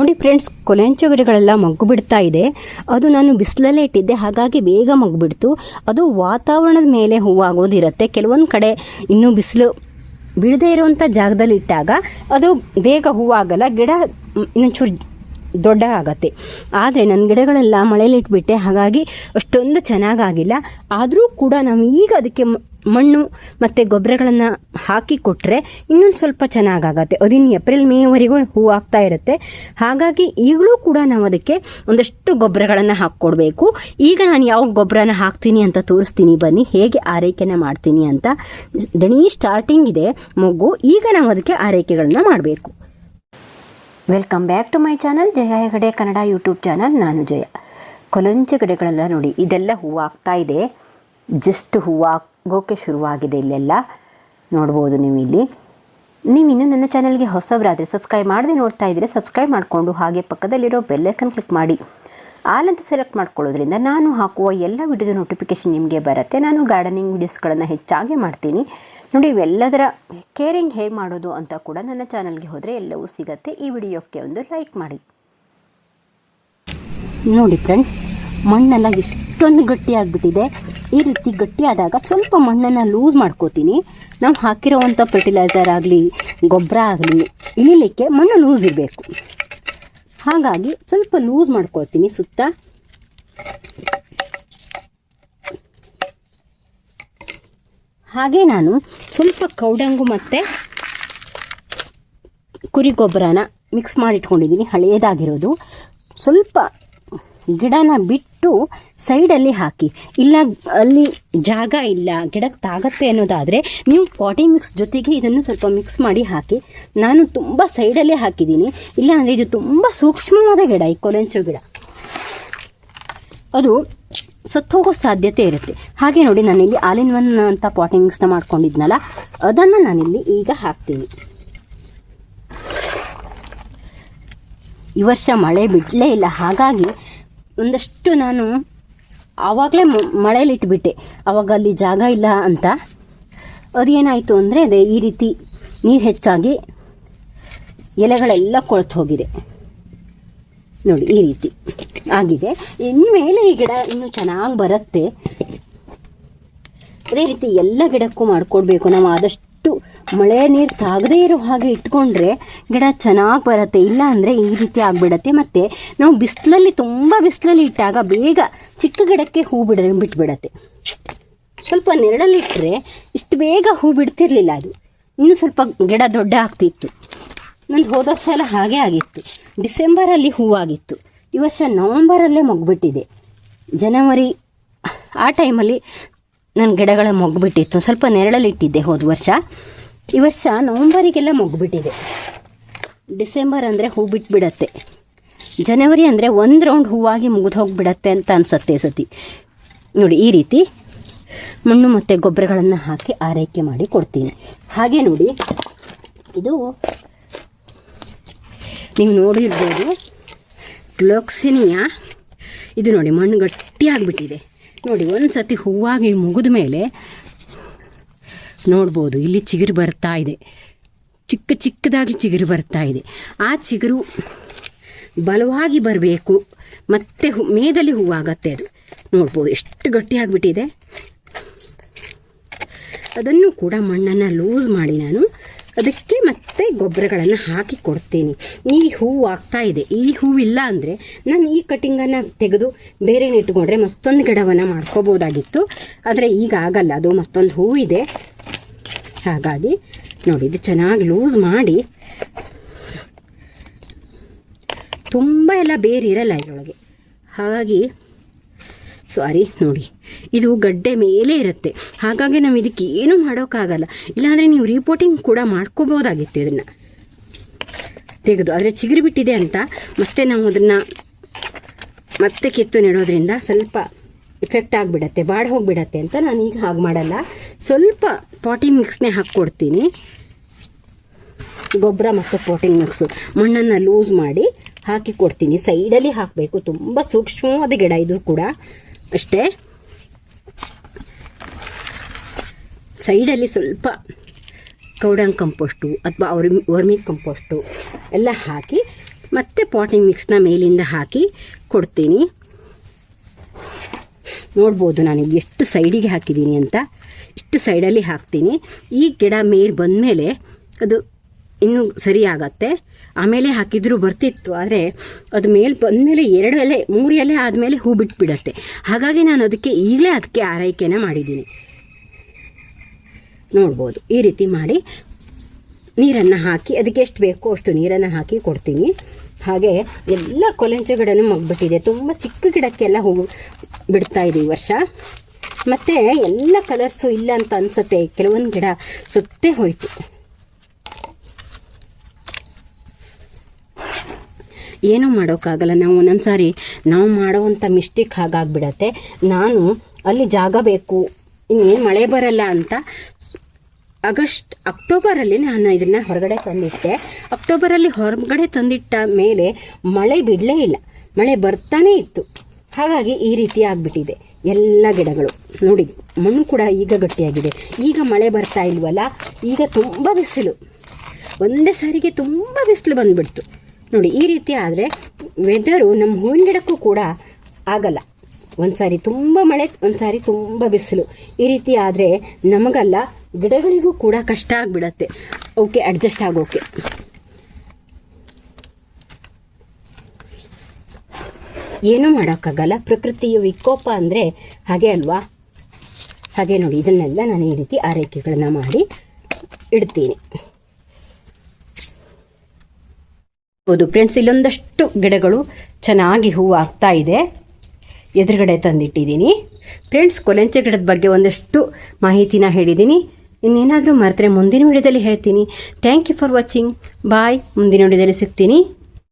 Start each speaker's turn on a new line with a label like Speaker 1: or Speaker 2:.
Speaker 1: ನೋಡಿ ಫ್ರೆಂಡ್ಸ್ ಕೊಲೆಂಚು ಗಿಡಗಳೆಲ್ಲ ಮಗ್ಗು ಬಿಡ್ತಾ ಇದೆ. ಅದು ನಾನು ಬಿಸಿಲಲ್ಲೇ ಇಟ್ಟಿದ್ದೆ, ಹಾಗಾಗಿ ಬೇಗ ಮಗ್ಗು ಬಿಡ್ತು ಅದು ವಾತಾವರಣದ ಮೇಲೆ ಹೂವಾಗೋದಿರುತ್ತೆ. ಕೆಲವೊಂದು ಕಡೆ ಇನ್ನೂ ಬಿಸಿಲು ಬೀಳದೇ ಇರುವಂಥ ಜಾಗದಲ್ಲಿ ಇಟ್ಟಾಗ ಅದು ಬೇಗ ಹೂವಾಗಲ್ಲ, ಗಿಡ ಇನ್ನೊಂಚೂರು ದೊಡ್ಡ ಆಗತ್ತೆ. ಆದರೆ ನನ್ನ ಗಿಡಗಳೆಲ್ಲ ಮಳೆಯಲ್ಲಿ ಇಟ್ಬಿಟ್ಟೆ ಹಾಗಾಗಿ ಅಷ್ಟೊಂದು ಚೆನ್ನಾಗಾಗಿಲ್ಲ. ಆದರೂ ಕೂಡ ನಾವು ಈಗ ಅದಕ್ಕೆ ಮಣ್ಣು ಮತ್ತು ಗೊಬ್ಬರಗಳನ್ನು ಹಾಕಿ ಕೊಟ್ಟರೆ ಇನ್ನೊಂದು ಸ್ವಲ್ಪ ಚೆನ್ನಾಗಾಗತ್ತೆ. ಅದಿನ್ನು ಏಪ್ರಿಲ್ ಮೇವರೆಗೂ ಹೂ ಆಗ್ತಾ ಇರುತ್ತೆ. ಹಾಗಾಗಿ ಈಗಲೂ ಕೂಡ ನಾವು ಅದಕ್ಕೆ ಒಂದಷ್ಟು ಗೊಬ್ಬರಗಳನ್ನು ಹಾಕ್ಕೊಡ್ಬೇಕು. ಈಗ ನಾನು ಯಾವ ಗೊಬ್ಬರನ ಹಾಕ್ತೀನಿ ಅಂತ ತೋರಿಸ್ತೀನಿ. ಬನ್ನಿ, ಹೇಗೆ ಆರೈಕೆನ ಮಾಡ್ತೀನಿ ಅಂತ. ದಣಿ ಸ್ಟಾರ್ಟಿಂಗ್ ಇದೆ, ಮಗು. ಈಗ ನಾವು ಅದಕ್ಕೆ ಆರೈಕೆಗಳನ್ನ ಮಾಡಬೇಕು. Welcome back to my channel Jaya Hegde Kannada YouTube channel ನಾನು ಜಯ. ಕೊಲಂಚ ಗಿಡಗಳೆಲ್ಲ ನೋಡಿ, ಇದೆಲ್ಲ ಹೂವಾಗ್ತಾ ಇದೆ. ಜಸ್ಟ್ ಹೂವಾಗೋಕ್ಕೆ ಶುರುವಾಗಿದೆ ಇಲ್ಲೆಲ್ಲ. ನೋಡ್ಬೋದು ನೀವು ಇಲ್ಲಿ. ನೀವು ಇನ್ನೂ ನನ್ನ ಚಾನಲ್ಗೆ ಹೊಸಬರಾದರೆ ಸಬ್ಸ್ಕ್ರೈಬ್ ಮಾಡದೆ ನೋಡ್ತಾ ಇದ್ದರೆ ಸಬ್ಸ್ಕ್ರೈಬ್ ಮಾಡಿಕೊಂಡು ಹಾಗೆ ಪಕ್ಕದಲ್ಲಿರೋ ಬೆಲ್ಲೈಕನ್ ಕ್ಲಿಕ್ ಮಾಡಿ. ಆಲಂತ ಸೆಲೆಕ್ಟ್ ಮಾಡ್ಕೊಳ್ಳೋದ್ರಿಂದ ನಾನು ಹಾಕುವ ಎಲ್ಲ ವಿಡಿಯೋದ ನೋಟಿಫಿಕೇಶನ್ ನಿಮಗೆ ಬರುತ್ತೆ. ನಾನು ಗಾರ್ಡನಿಂಗ್ ವಿಡಿಯೋಸ್ಗಳನ್ನು ಹೆಚ್ಚಾಗಿ ಮಾಡ್ತೀನಿ. ನೋಡಿ, ಇವೆಲ್ಲದರ ಕೇರಿಂಗ್ ಹೇಗೆ ಮಾಡೋದು ಅಂತ ಕೂಡ ನನ್ನ ಚಾನಲ್ಗೆ ಹೋದರೆ ಎಲ್ಲವೂ ಸಿಗತ್ತೆ. ಈ ವಿಡಿಯೋಕ್ಕೆ ಒಂದು ಲೈಕ್ ಮಾಡಿ. ನೋಡಿ ಫ್ರೆಂಡ್ ಮಣ್ಣೆಲ್ಲ ಎಷ್ಟೊಂದು ಗಟ್ಟಿಯಾಗಿಬಿಟ್ಟಿದೆ. ಈ ರೀತಿ ಗಟ್ಟಿಯಾದಾಗ ಸ್ವಲ್ಪ ಮಣ್ಣನ್ನು ಲೂಸ್ ಮಾಡ್ಕೋತೀನಿ. ನಾವು ಹಾಕಿರೋವಂಥ ಫರ್ಟಿಲೈಸರ್ ಆಗಲಿ, ಗೊಬ್ಬರ ಆಗಲಿ, ಇಳಿಲಿಕ್ಕೆ ಮಣ್ಣು ಲೂಸ್ ಇರಬೇಕು. ಹಾಗಾಗಿ ಸ್ವಲ್ಪ ಲೂಸ್ ಮಾಡ್ಕೊಳ್ತೀನಿ ಸುತ್ತ. ಹಾಗೆ ನಾನು ಸ್ವಲ್ಪ ಕೌಡಂಗು ಮತ್ತು ಕುರಿ ಗೊಬ್ಬರನ ಮಿಕ್ಸ್ ಮಾಡಿಟ್ಕೊಂಡಿದ್ದೀನಿ ಹಳೆಯದಾಗಿರೋದು ಸ್ವಲ್ಪ ಗಿಡನ ಬಿಟ್ಟು ಸೈಡಲ್ಲಿ ಹಾಕಿ. ಇಲ್ಲ, ಅಲ್ಲಿ ಜಾಗ ಇಲ್ಲ, ಗಿಡಕ್ಕೆ ತಾಗತ್ತೆ ಅನ್ನೋದಾದರೆ ನೀವು ಪಾಟಿ ಮಿಕ್ಸ್ ಜೊತೆಗೆ ಇದನ್ನು ಸ್ವಲ್ಪ ಮಿಕ್ಸ್ ಮಾಡಿ ಹಾಕಿ. ನಾನು ತುಂಬ ಸೈಡಲ್ಲೇ ಹಾಕಿದ್ದೀನಿ. ಇಲ್ಲ ಅಂದರೆ ಇದು ತುಂಬ ಸೂಕ್ಷ್ಮವಾದ ಗಿಡ, ಈ ಕೊರೆಂಚು ಗಿಡ. ಅದು ಸತ್ತೋಗೋ ಸಾಧ್ಯತೆ ಇರುತ್ತೆ. ಹಾಗೆ ನೋಡಿ, ನಾನಿಲ್ಲಿ ಆಲಿನ್ ಒನ್ ಅಂತ ಪಾಟಿ ಮಿಕ್ಸ್ನ ಮಾಡ್ಕೊಂಡಿದ್ನಲ್ಲ, ಅದನ್ನು ನಾನಿಲ್ಲಿ ಈಗ ಹಾಕ್ತೀನಿ. ಈ ವರ್ಷ ಮಳೆ ಬಿಡಲೇ ಇಲ್ಲ. ಹಾಗಾಗಿ ಒಂದಷ್ಟು ನಾನು ಆವಾಗಲೇ ಮಳೇಲಿ ಇಟ್ಬಿಟ್ಟೆ ಆವಾಗ ಅಲ್ಲಿ ಜಾಗ ಇಲ್ಲ ಅಂತ. ಅದೇನಾಯಿತು ಅಂದರೆ ಅದೇ ಈ ರೀತಿ ನೀರು ಹೆಚ್ಚಾಗಿ ಎಲೆಗಳೆಲ್ಲ ಕೊಳೆತು ಹೋಗಿದೆ. ನೋಡಿ, ಈ ರೀತಿ ಆಗಿದೆ. ಇನ್ಮೇಲೆ ಈ ಗಿಡ ಇನ್ನೂ ಚೆನ್ನಾಗಿ ಬರುತ್ತೆ. ಅದೇ ರೀತಿ ಎಲ್ಲ ಗಿಡಕ್ಕೂ ಮಾಡಿಕೊಡ್ಬೇಕು. ನಾವು ಆದಷ್ಟು ಮಳೆ ನೀರು ತಾಗದೇ ಇರೋ ಹಾಗೆ ಇಟ್ಕೊಂಡ್ರೆ ಗಿಡ ಚೆನ್ನಾಗಿ ಬರುತ್ತೆ, ಇಲ್ಲ ಅಂದರೆ ಈ ರೀತಿ ಆಗಿಬಿಡತ್ತೆ. ಮತ್ತು ನಾವು ಬಿಸಿಲಲ್ಲಿ ತುಂಬ ಬಿಸಿಲಲ್ಲಿ ಇಟ್ಟಾಗ ಬೇಗ ಚಿಕ್ಕ ಗಿಡಕ್ಕೆ ಹೂ ಬಿಡ ಬಿಟ್ಬಿಡತ್ತೆ. ಸ್ವಲ್ಪ ನೆರಳಲ್ಲಿಟ್ಟರೆ ಇಷ್ಟು ಬೇಗ ಹೂ ಬಿಡ್ತಿರ್ಲಿಲ್ಲ ಅದು. ಇನ್ನೂ ಸ್ವಲ್ಪ ಗಿಡ ದೊಡ್ಡ ಆಗ್ತಿತ್ತು. ನಂದು ಹೋದ ಸಲ ಹಾಗೆ ಆಗಿತ್ತು. ಡಿಸೆಂಬರಲ್ಲಿ ಹೂವಾಗಿತ್ತು ಈ ವರ್ಷ ನವಂಬರಲ್ಲೇ ಮೊಗ್ಬಿಟ್ಟಿದೆ. ಜನವರಿ, ಆ ಟೈಮಲ್ಲಿ ನನ್ನ ಗಿಡಗಳ ಮೊಗ್ಬಿಟ್ಟಿತ್ತು. ಸ್ವಲ್ಪ ನೆರಳಲ್ಲಿಟ್ಟಿದ್ದೆ ಹೋದ ವರ್ಷ. ಈ ವರ್ಷ ನವಂಬರಿಗೆಲ್ಲ ಮುಗ್ಬಿಟ್ಟಿದೆ ಡಿಸೆಂಬರ್ ಅಂದರೆ ಹೂ ಬಿಟ್ಬಿಡತ್ತೆ. ಜನವರಿ ಅಂದರೆ ಒಂದು ರೌಂಡ್ ಹೂವಾಗಿ ಮುಗಿದು ಹೋಗಿಬಿಡತ್ತೆ ಅಂತ ಅನ್ಸುತ್ತೆ ಸತಿ ನೋಡಿ, ಈ ರೀತಿ ಮಣ್ಣು ಮತ್ತು ಗೊಬ್ಬರಗಳನ್ನು ಹಾಕಿ ಆರೈಕೆ ಮಾಡಿ ಕೊಡ್ತೀನಿ. ಹಾಗೆ ನೋಡಿ, ಇದು ನೀವು ನೋಡಿರ್ಬೋದು ಗ್ಲೋಕ್ಸಿನಿಯಾ. ಇದು ನೋಡಿ, ಮಣ್ಣು ಗಟ್ಟಿಯಾಗಿಬಿಟ್ಟಿದೆ. ನೋಡಿ ಒಂದು ಸತಿ ಹೂವಾಗಿ ಮುಗಿದ ಮೇಲೆ ನೋಡ್ಬೋದು. ಇಲ್ಲಿ ಚಿಗುರು ಬರ್ತಾ ಇದೆ. ಚಿಕ್ಕ ಚಿಕ್ಕದಾಗಿ ಚಿಗುರು ಬರ್ತಾ ಇದೆ. ಆ ಚಿಗುರು ಬಲವಾಗಿ ಬರಬೇಕು. ಮತ್ತೆ ಹೂ, ಮೇದಲ್ಲಿ ಹೂವಾಗತ್ತೆ ಅದು. ನೋಡ್ಬೋದು. ಎಷ್ಟು ಗಟ್ಟಿಯಾಗಿಬಿಟ್ಟಿದೆ ಅದನ್ನು ಕೂಡ ಮಣ್ಣನ್ನು ಲೂಸ್ ಮಾಡಿ ನಾನು ಅದಕ್ಕೆ ಮತ್ತೆ ಗೊಬ್ಬರಗಳನ್ನು ಹಾಕಿ ಕೊಡ್ತೀನಿ. ಈ ಹೂವು ಆಗ್ತಾ ಇದೆ. ಈ ಹೂವಿಲ್ಲ ಅಂದರೆ ನಾನು ಈ ಕಟಿಂಗನ್ನು ತೆಗೆದು ಬೇರೆ ಇಟ್ಕೊಂಡ್ರೆ ಮತ್ತೊಂದು ಗಿಡವನ್ನು ಮಾಡ್ಕೋಬೋದಾಗಿತ್ತು. ಆದರೆ ಈಗ ಆಗಲ್ಲ. ಅದು ಮತ್ತೊಂದು ಹೂವಿದೆ ಹಾಗಾಗಿ ನೋಡಿ, ಇದು ಚೆನ್ನಾಗಿ ಲೂಸ್ ಮಾಡಿ ತುಂಬ ಎಲ್ಲ ಬೇರೆ ಇರಲ್ಲ ಇದರೊಳಗೆ. ಹಾಗಾಗಿ ಸಾರಿ, ನೋಡಿ, ಇದು ಗಡ್ಡೆ ಮೇಲೆ ಇರುತ್ತೆ. ಹಾಗಾಗಿ ನಾವು ಇದಕ್ಕೆ ಏನೂ ಮಾಡೋಕ್ಕಾಗಲ್ಲ. ಇಲ್ಲಾಂದರೆ ನೀವು ರಿಪೋರ್ಟಿಂಗ್ ಕೂಡ ಮಾಡ್ಕೋಬೋದಾಗಿತ್ತು ಇದನ್ನು. ತೆಗೆದು, ಆದರೆ ಚಿಗುರು ಬಿಟ್ಟಿದೆ ಅಂತ ಮತ್ತೆ ನಾವು ಅದನ್ನು ಮತ್ತೆ ಕಿತ್ತು ನೆಡೋದ್ರಿಂದ ಸ್ವಲ್ಪ ಎಫೆಕ್ಟ್ ಆಗಿಬಿಡತ್ತೆ, ಬಾಡ ಹೋಗಿಬಿಡತ್ತೆ ಅಂತ ನಾನು ಈಗ ಹಾಗೆ ಮಾಡಲ್ಲ. ಸ್ವಲ್ಪ ಪಾಟಿಂಗ್ ಮಿಕ್ಸ್ನೇ ಹಾಕ್ಕೊಡ್ತೀನಿ. ಗೊಬ್ಬರ ಮತ್ತು ಪಾಟಿಂಗ್ ಮಿಕ್ಸು ಮಣ್ಣನ್ನು ಲೂಸ್ ಮಾಡಿ ಹಾಕಿ ಕೊಡ್ತೀನಿ. ಸೈಡಲ್ಲಿ ಹಾಕಬೇಕು. ತುಂಬ ಸೂಕ್ಷ್ಮವಾದ ಗಿಡ ಇದು ಕೂಡ. ಅಷ್ಟೇ. ಸೈಡಲ್ಲಿ ಸ್ವಲ್ಪ ಕೌಡಂಗ್ ಕಂಪೋಸ್ಟು ಅಥವಾ ವರ್ಮಿ ವರ್ಮಿ ಕಂಪೋಸ್ಟು ಎಲ್ಲ ಹಾಕಿ ಮತ್ತೆ ಪಾಟಿಂಗ್ ಮಿಕ್ಸ್ನ ಮೇಲಿಂದ ಹಾಕಿ ಕೊಡ್ತೀನಿ. ನೋಡ್ಬೋದು ನಾನು ಎಷ್ಟು ಸೈಡಿಗೆ ಹಾಕಿದ್ದೀನಿ ಅಂತ. ಇಷ್ಟು ಸೈಡಲ್ಲಿ ಹಾಕ್ತೀನಿ. ಈ ಗಿಡ ಮೇಲೆ ಬಂದಮೇಲೆ ಅದು ಇನ್ನೂ ಸರಿ ಆಗತ್ತೆ. ಆಮೇಲೆ ಹಾಕಿದರೂ ಬರ್ತಿತ್ತು, ಆದರೆ ಅದು ಮೇಲೆ ಬಂದಮೇಲೆ ಎರಡು ಎಲೆ, ಮೂರು ಎಲೆ ಆದಮೇಲೆ ಹೂ ಬಿಟ್ಬಿಡತ್ತೆ. ಹಾಗಾಗಿ ನಾನು ಅದಕ್ಕೆ ಈಗಲೇ ಅದಕ್ಕೆ ಆರೈಕೆನ ಮಾಡಿದ್ದೀನಿ. ನೋಡ್ಬೋದು, ಈ ರೀತಿ ಮಾಡಿ ನೀರನ್ನು ಹಾಕಿ, ಅದಕ್ಕೆ ಎಷ್ಟು ಬೇಕೋ ಅಷ್ಟು ನೀರನ್ನು ಹಾಕಿ ಕೊಡ್ತೀನಿ. ಹಾಗೆ ಎಲ್ಲ ಕೊಲೆಂಚ ಗಿಡನೂ ಮಗ್ಬಿಟ್ಟಿದೆ. ತುಂಬ ಚಿಕ್ಕ ಗಿಡಕ್ಕೆಲ್ಲ ಹೂವು ಬಿಡ್ತಾ ಇದೆ ಈ ವರ್ಷ. ಮತ್ತು ಎಲ್ಲ ಕಲರ್ಸು ಇಲ್ಲ ಅಂತ ಅನ್ಸುತ್ತೆ. ಕೆಲವೊಂದು ಗಿಡ ಸುತ್ತೇ ಹೋಯಿತು. ಏನೂ ಮಾಡೋಕ್ಕಾಗಲ್ಲ. ನಾವು ಒಂದೊಂದು ಸಾರಿ ನಾವು ಮಾಡೋವಂಥ ಮಿಸ್ಟೇಕ್ ಹಾಗಾಗ್ಬಿಡತ್ತೆ. ನಾನು ಅಲ್ಲಿ ಜಾಗ ಬೇಕು. ಇನ್ನೇನು ಮಳೆ ಬರಲ್ಲ ಅಂತ ಆಗಸ್ಟ್ ಅಕ್ಟೋಬರಲ್ಲಿ ನಾನು ಇದನ್ನು ಹೊರಗಡೆ ತಂದಿಟ್ಟೆ. ಅಕ್ಟೋಬರಲ್ಲಿ ಹೊರಗಡೆ ತಂದಿಟ್ಟ ಮೇಲೆ ಮಳೆ ಬಿಡಲೇ ಇಲ್ಲ. ಮಳೆ ಬರ್ತಾನೇ ಇತ್ತು. ಹಾಗಾಗಿ ಈ ರೀತಿ ಆಗಿಬಿಟ್ಟಿದೆ. ಎಲ್ಲ ಗಿಡಗಳು. ನೋಡಿ, ಮಣ್ಣು ಕೂಡ ಈಗ ಗಟ್ಟಿಯಾಗಿದೆ. ಈಗ ಮಳೆ ಬರ್ತಾ ಇಲ್ವಲ್ಲ? ಈಗ ತುಂಬ ಬಿಸಿಲು. ಒಂದೇ ಸಾರಿಗೆ ತುಂಬ ಬಿಸಿಲು ಬಂದುಬಿಡ್ತು. ನೋಡಿ, ಈ ರೀತಿ ಆದರೆ ವೆದರು ನಮ್ಮ ಹೂವಿನ ಗಿಡಕ್ಕೂ ಕೂಡ ಆಗಲ್ಲ. ಒಂದು ಸಾರಿ ತುಂಬ ಮಳೆ ಒಂದು ಸಾರಿ ತುಂಬ ಬಿಸಿಲು. ಈ ರೀತಿ ಆದರೆ ನಮಗಲ್ಲ ಗಿಡಗಳಿಗೂ ಕೂಡ ಕಷ್ಟ ಆಗಿಬಿಡತ್ತೆ. ಓಕೆ ಅಡ್ಜಸ್ಟ್ ಆಗೋಕೆ ಏನೂ ಮಾಡೋಕ್ಕಾಗಲ್ಲ. ಪ್ರಕೃತಿಯ ವಿಕೋಪ ಅಂದರೆ ಹಾಗೆ ಅಲ್ವಾ? ಹಾಗೆ ನೋಡಿ, ಇದನ್ನೆಲ್ಲ ನಾನು ಈ ರೀತಿ ಆರೈಕೆಗಳನ್ನು ಮಾಡಿ ಇಡ್ತೀನಿ. ಹೌದು ಫ್ರೆಂಡ್ಸ್ ಇಲ್ಲೊಂದಷ್ಟು ಗಿಡಗಳು ಚೆನ್ನಾಗಿ ಹೂವು ಆಗ್ತಾ ಇದೆ. ಎದುರುಗಡೆ ತಂದಿಟ್ಟಿದ್ದೀನಿ. ಫ್ರೆಂಡ್ಸ್ ಕೊಲೆಂಚೆ ಗಿಡದ ಬಗ್ಗೆ ಒಂದಷ್ಟು ಮಾಹಿತಿನ ಹೇಳಿದ್ದೀನಿ. ಇನ್ನೇನಾದರೂ ಮರೆತರೆ ಮುಂದಿನ ವಿಡಿಯೋದಲ್ಲಿ ಹೇಳ್ತೀನಿ. Thank you for watching bye ಮುಂದಿನ ವಿಡಿಯೋದಲ್ಲಿ ಸಿಗ್ತೀನಿ.